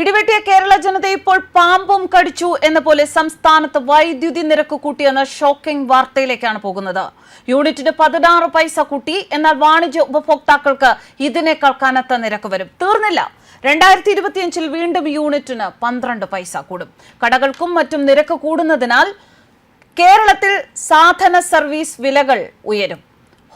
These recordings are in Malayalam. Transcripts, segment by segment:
ഇടിവെട്ടിയ കേരള ജനത ഇപ്പോൾ പാമ്പും കടിച്ചു എന്ന പോലെ സംസ്ഥാനത്ത് വൈദ്യുതി നിരക്ക് കൂട്ടിയെന്ന ഷോക്കിംഗ് വാർത്തയിലേക്കാണ് പോകുന്നത്. യൂണിറ്റിന് പതിനാറ് പൈസ കൂട്ടി എന്നാൽ വാണിജ്യ ഉപഭോക്താക്കൾക്ക് ഇതിനേക്കാൾ കനത്ത നിരക്ക് വരും. തീർന്നില്ല. രണ്ടായിരത്തി ഇരുപത്തിയഞ്ചിൽ വീണ്ടും യൂണിറ്റിന് പന്ത്രണ്ട് പൈസ കൂടും. കടകൾക്കും മറ്റും നിരക്ക് കൂടുന്നതിനാൽ കേരളത്തിൽ സാധന സർവീസ് വിലകൾ ഉയരും.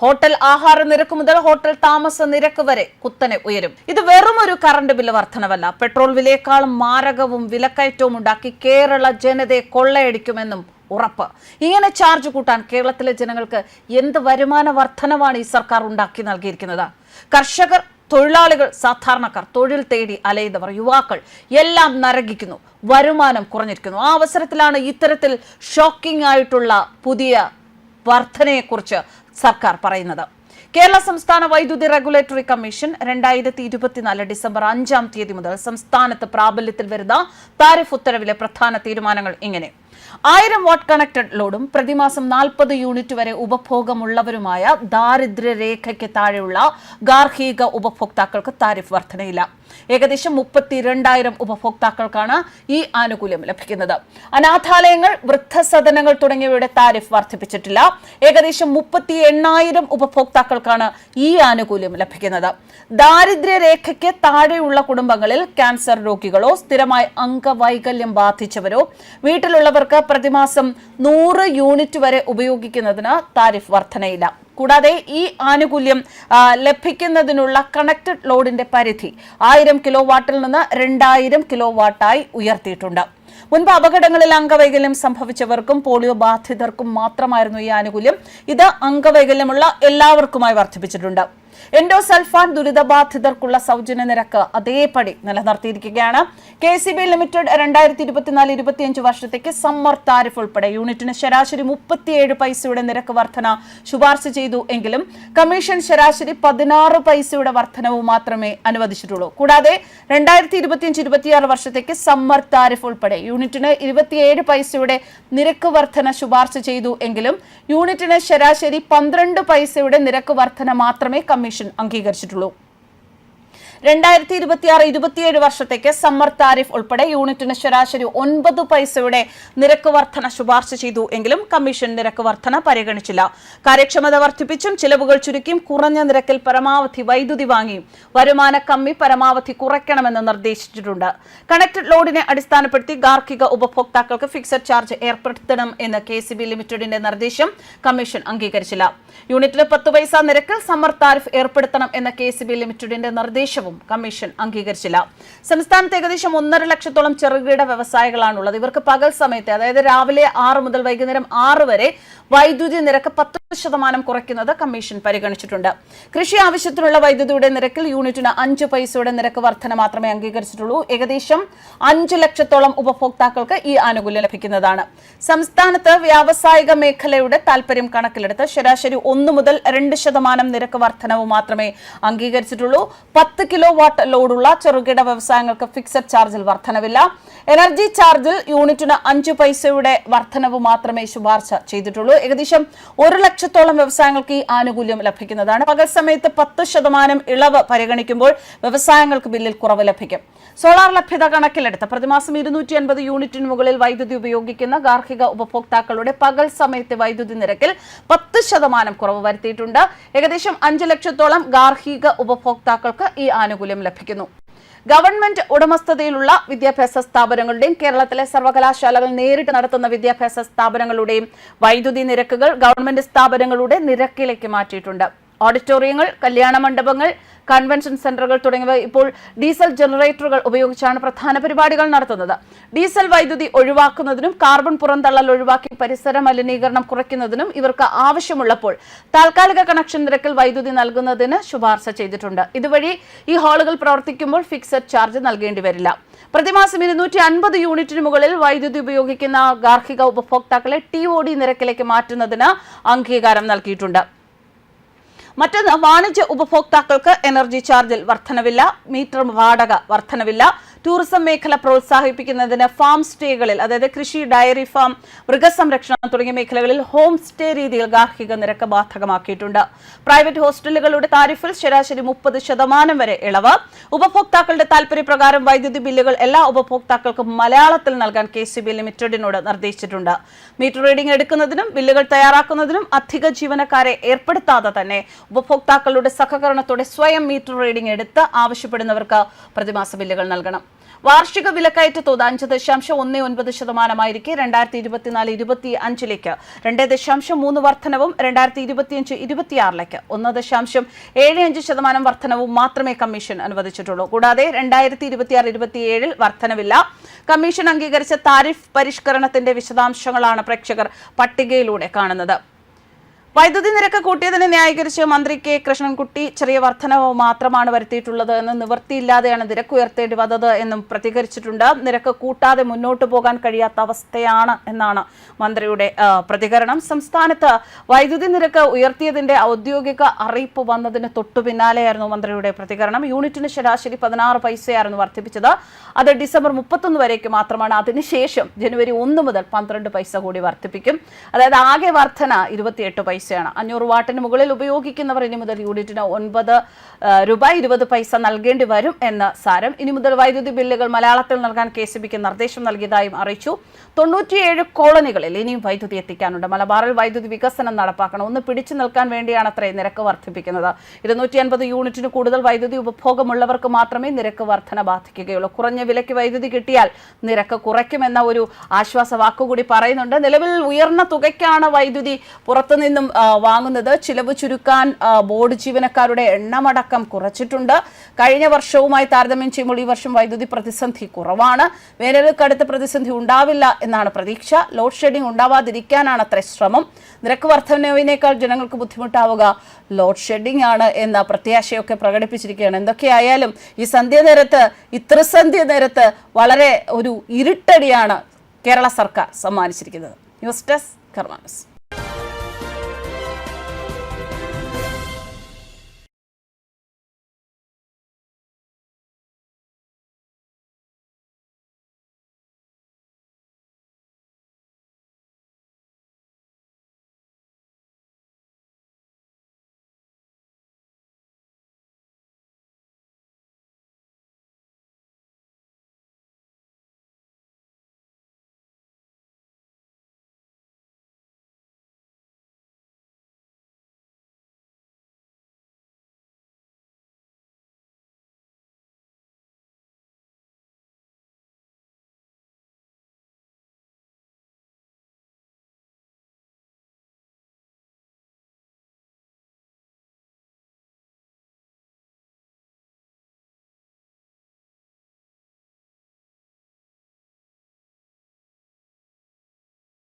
ഹോട്ടൽ ആഹാര നിരക്ക് മുതൽ ഹോട്ടൽ താമസ നിരക്ക് വരെ കുത്തനെ ഉയരും. ഇത് വെറും ഒരു കറണ്ട് ബില്ല് വർധനവല്ല. പെട്രോൾ വിലയേക്കാളും മാരകവും വിലക്കയറ്റവും ഉണ്ടാക്കി കേരള ജനതയെ കൊള്ളയടിക്കുമെന്നും ഉറപ്പ്. ഇങ്ങനെ ചാർജ് കൂട്ടാൻ കേരളത്തിലെ ജനങ്ങൾക്ക് എന്ത് വരുമാന വർധനവാണ് ഈ സർക്കാർ ഉണ്ടാക്കി നൽകിയിരിക്കുന്നത്? കർഷകർ തൊഴിലാളികൾ സാധാരണക്കാർ തൊഴിൽ തേടി അലയുന്നവർ യുവാക്കൾ എല്ലാം നരകിക്കുന്നു. വരുമാനം കുറഞ്ഞിരിക്കുന്നു. ആ അവസരത്തിലാണ് ഇത്തരത്തിൽ ഷോക്കിംഗ് ആയിട്ടുള്ള പുതിയ വർധനയെക്കുറിച്ച് സർക്കാർ പറയുന്നത്. കേരള സംസ്ഥാന വൈദ്യുതി റെഗുലേറ്ററി കമ്മീഷൻ രണ്ടായിരത്തി ഇരുപത്തിനാല് ഡിസംബർ അഞ്ചാം തീയതി മുതൽ സംസ്ഥാനത്ത് പ്രാബല്യത്തിൽ വരുന്ന താരിഫ് ഉത്തരവിലെ പ്രധാന തീരുമാനങ്ങൾ ഇങ്ങനെ. ആയിരം വാട്ട് കണക്റ്റഡ് ലോഡും പ്രതിമാസം നാൽപ്പത് യൂണിറ്റ് വരെ ഉപഭോഗമുള്ളവരുമായ ദാരിദ്ര്യരേഖയ്ക്ക് താഴെയുള്ള ഗാർഹിക ഉപഭോക്താക്കൾക്ക് താരിഫ് വർധനയില്ല. ഏകദേശം മുപ്പത്തിരണ്ടായിരം ഉപഭോക്താക്കൾക്കാണ് ഈ ആനുകൂല്യം ലഭിക്കുന്നത്. അനാഥാലയങ്ങൾ വൃദ്ധസദനങ്ങൾ തുടങ്ങിയവയുടെ താരിഫ് വർദ്ധിപ്പിച്ചിട്ടില്ല ഏകദേശം മുപ്പത്തി എണ്ണായിരം ഉപഭോക്താക്കൾക്കാണ് ഈ ആനുകൂല്യം ലഭിക്കുന്നത്. ദാരിദ്ര്യരേഖയ്ക്ക് താഴെയുള്ള കുടുംബങ്ങളിൽ ക്യാൻസർ രോഗികളോ സ്ഥിരമായി അംഗവൈകല്യം ബാധിച്ചവരോ വീട്ടിലുള്ളവർക്ക് പ്രതിമാസം നൂറ് യൂണിറ്റ് വരെ ഉപയോഗിക്കുന്നതിന് താരിഫ് വർധനയില്ല. കൂടാതെ ഈ ആനുകൂല്യം ലഭിക്കുന്നതിനുള്ള കണക്റ്റഡ് ലോഡിന്റെ പരിധി ആയിരം കിലോ വാട്ടിൽ നിന്ന് രണ്ടായിരം കിലോ വാട്ടായി ഉയർത്തിയിട്ടുണ്ട്. മുൻപ് അപകടങ്ങളിൽ അംഗവൈകല്യം സംഭവിച്ചവർക്കും പോളിയോ ബാധിതർക്കും മാത്രമായിരുന്നു ഈ ആനുകൂല്യം. ഇത് അംഗവൈകല്യമുള്ള എല്ലാവർക്കുമായി വർദ്ധിപ്പിച്ചിട്ടുണ്ട്. എൻഡോസൾഫാൻ ദുരിതബാധിതർക്കുള്ള സൗജന്യ നിരക്ക് അതേപടി നിലനിർത്തിയിരിക്കുകയാണ്. കെ സി ബി ലിമിറ്റഡ് രണ്ടായിരത്തി ഇരുപത്തിനാല് ഇരുപത്തിയഞ്ച് വർഷത്തേക്ക് സമ്മർ താരിഫ് ഉൾപ്പെടെ യൂണിറ്റിന് ശരാശരി മുപ്പത്തിയേഴ് പൈസയുടെ നിരക്ക് വർധന ശുപാർശ ചെയ്തു എങ്കിലും കമ്മീഷൻ ശരാശരി പതിനാറ് പൈസയുടെ വർധനവ് മാത്രമേ അനുവദിച്ചിട്ടുള്ളൂ. കൂടാതെ രണ്ടായിരത്തി ഇരുപത്തിയഞ്ച് ഇരുപത്തിയാറ് വർഷത്തേക്ക് സമ്മർ താരിഫ് ഉൾപ്പെടെ യൂണിറ്റിന് ഇരുപത്തിയേഴ് പൈസയുടെ നിരക്ക് വർധന ശുപാർശ ചെയ്തു എങ്കിലും യൂണിറ്റിന് ശരാശരി പന്ത്രണ്ട് പൈസയുടെ നിരക്ക് വർധന മാത്രമേ കമ്മീഷൻ അംഗീകരിച്ചിട്ടുള്ളൂ. രണ്ടായിരത്തി ഇരുപത്തിയാറ് ഇരുപത്തിയേഴ് വർഷത്തേക്ക് സമ്മർ താരിഫ് ഉൾപ്പെടെ യൂണിറ്റിന് ശരാശരി ഒൻപത് പൈസയുടെ നിരക്ക് വർധന ശുപാർശ ചെയ്തു എങ്കിലും കമ്മീഷൻ നിരക്ക് വർധന പരിഗണിച്ചില്ല. കാര്യക്ഷമത വർദ്ധിപ്പിച്ചും ചിലവുകൾ ചുരുക്കിയും കുറഞ്ഞ നിരക്കിൽ പരമാവധി വൈദ്യുതി വാങ്ങിയും വരുമാന കമ്മി പരമാവധി കുറയ്ക്കണമെന്ന് നിർദ്ദേശിച്ചിട്ടുണ്ട്. കണക്റ്റഡ് ലോഡിനെ അടിസ്ഥാനപ്പെടുത്തി ഗാർഹിക ഉപഭോക്താക്കൾക്ക് ഫിക്സഡ് ചാർജ് ഏർപ്പെടുത്തണം എന്ന കെ സി ബി ലിമിറ്റഡിന്റെ നിർദ്ദേശം കമ്മീഷൻ അംഗീകരിച്ചില്ല. യൂണിറ്റിന് പത്ത് പൈസ നിരക്കിൽ സമ്മർ താരിഫ് ഏർപ്പെടുത്തണം എന്ന കെ സി ബി ലിമിറ്റഡിന്റെ നിർദ്ദേശവും കമ്മീഷൻ അംഗീകരിച്ചില്ല. സംസ്ഥാനത്ത് ഏകദേശം ഒന്നര ലക്ഷത്തോളം ചെറുകിട വ്യവസായികളാണുള്ളത്. ഇവർക്ക് പകൽ സമയത്ത് അതായത് രാവിലെ ആറ് മുതൽ വൈകുന്നേരം ആറ് വരെ വൈദ്യുതി നിരക്ക് പത്ത് ശതമാനം കുറയ്ക്കുന്നത് കമ്മീഷൻ പരിഗണിച്ചിട്ടുണ്ട്. കൃഷി ആവശ്യത്തിനുള്ള വൈദ്യുതിയുടെ നിരക്കിൽ യൂണിറ്റിന് അഞ്ച് പൈസയുടെ നിരക്ക് വർധന മാത്രമേ അംഗീകരിച്ചിട്ടുള്ളൂ. ഏകദേശം അഞ്ച് ലക്ഷത്തോളം ഉപഭോക്താക്കൾക്ക് ഈ ആനുകൂല്യം ലഭിക്കുന്നതാണ്. സംസ്ഥാനത്ത് വ്യാവസായിക മേഖലയുടെ താൽപര്യം കണക്കിലെടുത്ത് ശരാശരി ഒന്ന് മുതൽ രണ്ട് ശതമാനം നിരക്ക് വർധനവ് മാത്രമേ അംഗീകരിച്ചിട്ടുള്ളൂ. പത്ത് കിലോ വാട്ട് ലോഡുള്ള ചെറുകിട വ്യവസായങ്ങൾക്ക് ഫിക്സഡ് ചാർജിൽ വർധനവില്ല. എനർജി ചാർജിൽ യൂണിറ്റിന് അഞ്ചു പൈസയുടെ വർധനവ് മാത്രമേ ശുപാർശ ചെയ്തിട്ടുള്ളൂ. ഏകദേശം ഒരു ലക്ഷത്തോളം വ്യവസായങ്ങൾക്ക് ഈ ആനുകൂല്യം ലഭിക്കുന്നതാണ്. പകൽ സമയത്ത് പത്ത് ശതമാനം ഇളവ് പരിഗണിക്കുമ്പോൾ വ്യവസായങ്ങൾക്ക് ബില്ലിൽ കുറവ് ലഭിക്കും. സോളാർ ലഭ്യത കണക്കിലെടുത്ത് പ്രതിമാസം ഇരുന്നൂറ്റി അൻപത് യൂണിറ്റിന് മുകളിൽ വൈദ്യുതി ഉപയോഗിക്കുന്ന ഗാർഹിക ഉപഭോക്താക്കളുടെ പകൽ സമയത്തെ വൈദ്യുതി നിരക്കിൽ പത്ത് ശതമാനം കുറവ് വരുത്തിയിട്ടുണ്ട്. ഏകദേശം അഞ്ച് ലക്ഷത്തോളം ഗാർഹിക ഉപഭോക്താക്കൾക്ക് ഈ ആനുകൂല്യം ലഭിക്കുന്നു. ഗവൺമെന്റ് ഉടമസ്ഥതയിലുള്ള വിദ്യാഭ്യാസ സ്ഥാപനങ്ങളുടെയും കേരളത്തിലെ സർവകലാശാലകൾ നേരിട്ട് നടത്തുന്ന വിദ്യാഭ്യാസ സ്ഥാപനങ്ങളുടെയും വൈദ്യുതി നിരക്കുകൾ ഗവൺമെന്റ് സ്ഥാപനങ്ങളുടെ നിരക്കിലേക്ക് മാറ്റിയിട്ടുണ്ട്. ഓഡിറ്റോറിയങ്ങൾ കല്യാണ മണ്ഡപങ്ങൾ കൺവെൻഷൻ സെന്ററുകൾ തുടങ്ങിയവ ഇപ്പോൾ ഡീസൽ ജനറേറ്ററുകൾ ഉപയോഗിച്ചാണ് പ്രധാന പരിപാടികൾ നടത്തുന്നത്. ഡീസൽ വൈദ്യുതി ഒഴിവാക്കുന്നതിനും കാർബൺ പുറന്തള്ളൽ ഒഴിവാക്കി പരിസര മലിനീകരണം കുറയ്ക്കുന്നതിനും ഇവർക്ക് ആവശ്യമുള്ളപ്പോൾ താൽക്കാലിക കണക്ഷൻ നിരക്കിൽ വൈദ്യുതി നൽകുന്നതിന് ശുപാർശ ചെയ്തിട്ടുണ്ട്. ഇതുവഴി ഈ ഹാളുകൾ പ്രവർത്തിക്കുമ്പോൾ ഫിക്സഡ് ചാർജ് നൽകേണ്ടി വരില്ല. പ്രതിമാസം ഇരുന്നൂറ്റി അൻപത് യൂണിറ്റിന് മുകളിൽ വൈദ്യുതി ഉപയോഗിക്കുന്ന ഗാർഹിക ഉപഭോക്താക്കളെ ടി ഒ ഡി നിരക്കിലേക്ക് മാറ്റുന്നതിന് അംഗീകാരം നൽകിയിട്ടുണ്ട്. മറ്റൊന്ന് വാണിജ്യ ഉപഭോക്താക്കൾക്ക് എനർജി ചാർജിൽ വർധനവില്ല മീറ്റർ വാടക വർധനവില്ല ടൂറിസം മേഖല പ്രോത്സാഹിപ്പിക്കുന്നതിന് ഫാം സ്റ്റേകളിൽ അതായത് കൃഷി ഡയറി ഫാം മൃഗസംരക്ഷണം തുടങ്ങിയ മേഖലകളിൽ ഹോം സ്റ്റേ രീതിയിൽ ഗാർഹിക നിരക്ക് ബാധകമാക്കിയിട്ടുണ്ട്. പ്രൈവറ്റ് ഹോസ്റ്റലുകളുടെ താരിഫിൽ ശരാശരി മുപ്പത് ശതമാനം വരെ ഇളവ്. ഉപഭോക്താക്കളുടെ താൽപര്യപ്രകാരം വൈദ്യുതി ബില്ലുകൾ എല്ലാ ഉപഭോക്താക്കൾക്കും മലയാളത്തിൽ നൽകാൻ കെ സി ബി ലിമിറ്റഡിനോട് നിർദ്ദേശിച്ചിട്ടുണ്ട്. മീറ്റർ റീഡിംഗ് എടുക്കുന്നതിനും ബില്ലുകൾ തയ്യാറാക്കുന്നതിനും അധിക ജീവനക്കാരെ ഏർപ്പെടുത്താതെ തന്നെ ഉപഭോക്താക്കളുടെ സഹകരണത്തോടെ സ്വയം മീറ്റർ റീഡിംഗ് എടുത്ത് ആവശ്യപ്പെടുന്നവർക്ക് പ്രതിമാസ ബില്ലുകൾ നൽകണം. വാർഷിക വിലക്കയറ്റ തോത് അഞ്ച് ദശാംശം ഒന്ന് ഒൻപത് ശതമാനമായിരിക്കെ രണ്ടായിരത്തി ഇരുപത്തിനാല് ഇരുപത്തി അഞ്ചിലേക്ക്. രണ്ട് ദശാംശം മൂന്ന് വർധനവും രണ്ടായിരത്തി ഇരുപത്തിയഞ്ച് ഇരുപത്തിയാറിലേക്ക്. ഒന്ന് ദശാംശം ഏഴ് അഞ്ച് ശതമാനം വർധനവും മാത്രമേ കമ്മീഷൻ അനുവദിച്ചിട്ടുള്ളൂ. കൂടാതെ രണ്ടായിരത്തി ഇരുപത്തിയാറ് ഇരുപത്തിയേഴിൽ വർധനവില്ല. കമ്മീഷൻ അംഗീകരിച്ച താരിഫ് പരിഷ്കരണത്തിന്റെ വിശദാംശങ്ങളാണ് പ്രേക്ഷകർ പട്ടികയിലൂടെ കാണുന്നത്. വൈദ്യുതി നിരക്ക് കൂട്ടിയതിനെ ന്യായീകരിച്ച് മന്ത്രി കെ കൃഷ്ണൻകുട്ടി ചെറിയ വർധനവ് മാത്രമാണ് വരുത്തിയിട്ടുള്ളത് എന്ന് നിവൃത്തിയില്ലാതെയാണ് നിരക്ക് ഉയർത്തേണ്ടി വന്നത് എന്നും പ്രതികരിച്ചിട്ടുണ്ട്. നിരക്ക് കൂട്ടാതെ മുന്നോട്ട് പോകാൻ കഴിയാത്ത അവസ്ഥയാണ് എന്നാണ് മന്ത്രിയുടെ പ്രതികരണം. സംസ്ഥാനത്ത് വൈദ്യുതി നിരക്ക് ഉയർത്തിയതിന്റെ ഔദ്യോഗിക അറിയിപ്പ് വന്നതിന് തൊട്ടു പിന്നാലെയായിരുന്നു മന്ത്രിയുടെ പ്രതികരണം. യൂണിറ്റിന് ശരാശരി പതിനാറ് പൈസയായിരുന്നു വർദ്ധിപ്പിച്ചത്. അത് ഡിസംബർ മുപ്പത്തൊന്ന് വരേക്ക് മാത്രമാണ്. അതിനുശേഷം ജനുവരി ഒന്ന് മുതൽ പന്ത്രണ്ട് പൈസ കൂടി വർദ്ധിപ്പിക്കും. അതായത് ആകെ വർധന ഇരുപത്തിയെട്ട് പൈസയാണ്. അഞ്ഞൂറ് വാട്ടിന് മുകളിൽ ഉപയോഗിക്കുന്നവർ ഇനി മുതൽ യൂണിറ്റിന് ഒൻപത് രൂപ ഇരുപത് പൈസ നൽകേണ്ടി വരും എന്ന് സാരം. ഇനി മുതൽ വൈദ്യുതി ബില്ലുകൾ മലയാളത്തിൽ നൽകാൻ കെ സി ബിക്ക് നിർദ്ദേശം നൽകിയതായും അറിയിച്ചു. തൊണ്ണൂറ്റിയേഴ് കോളനികളിൽ ഇനിയും വൈദ്യുതി എത്തിക്കാനുണ്ട്. മലബാറിൽ വൈദ്യുതി വികസനം നടപ്പാക്കണം. ഒന്ന് പിടിച്ചു നിൽക്കാൻ വേണ്ടിയാണ് അത്രേ നിരക്ക് വർദ്ധിപ്പിക്കുന്നത്. ഇരുന്നൂറ്റി അൻപത് യൂണിറ്റിന് കൂടുതൽ വൈദ്യുതി ഉപഭോഗമുള്ളവർക്ക് മാത്രമേ നിരക്ക് വർധന ബാധിക്കുകയുള്ളൂ. കുറഞ്ഞ വിലയ്ക്ക് വൈദ്യുതി കിട്ടിയാൽ നിരക്ക് കുറയ്ക്കുമെന്ന ഒരു ആശ്വാസ വാക്കുകൂടി പറയുന്നുണ്ട്. നിലവിൽ ഉയർന്ന തുകയ്ക്കാണ് വൈദ്യുതി പുറത്തുനിന്നും ആ, വാങ്ങുന്നത്. ചിലവ് ചുരുക്കാൻ ബോർഡ് ജീവനക്കാരുടെ എണ്ണമടക്കം കുറച്ചിട്ടുണ്ട്. കഴിഞ്ഞ വർഷവുമായി താരതമ്യം ചെയ്യുമ്പോൾ ഈ വർഷം വൈദ്യുതി പ്രതിസന്ധി കുറവാണ്. വേനലിൽ കടുത്ത പ്രതിസന്ധി ഉണ്ടാവില്ല എന്നാണ് പ്രതീക്ഷ. ലോഡ് ഷെഡിംഗ് ഉണ്ടാവാതിരിക്കാനാണ് അത്ര ശ്രമം. നിരക്ക് വർധനവിനേക്കാൾ ജനങ്ങൾക്ക് ബുദ്ധിമുട്ടാവുക ലോഡ് ഷെഡിംഗ് ആണ് എന്ന പ്രത്യാശയൊക്കെ പ്രകടിപ്പിച്ചിരിക്കുകയാണ്. എന്തൊക്കെയായാലും ഈ സന്ധ്യ നേരത്ത് ഈ ത്രിസന്ധ്യ നേരത്ത് വളരെ ഒരു ഇരുട്ടടിയാണ് കേരള സർക്കാർ സമ്മാനിച്ചിരിക്കുന്നത്. News desk കർമാനസ്.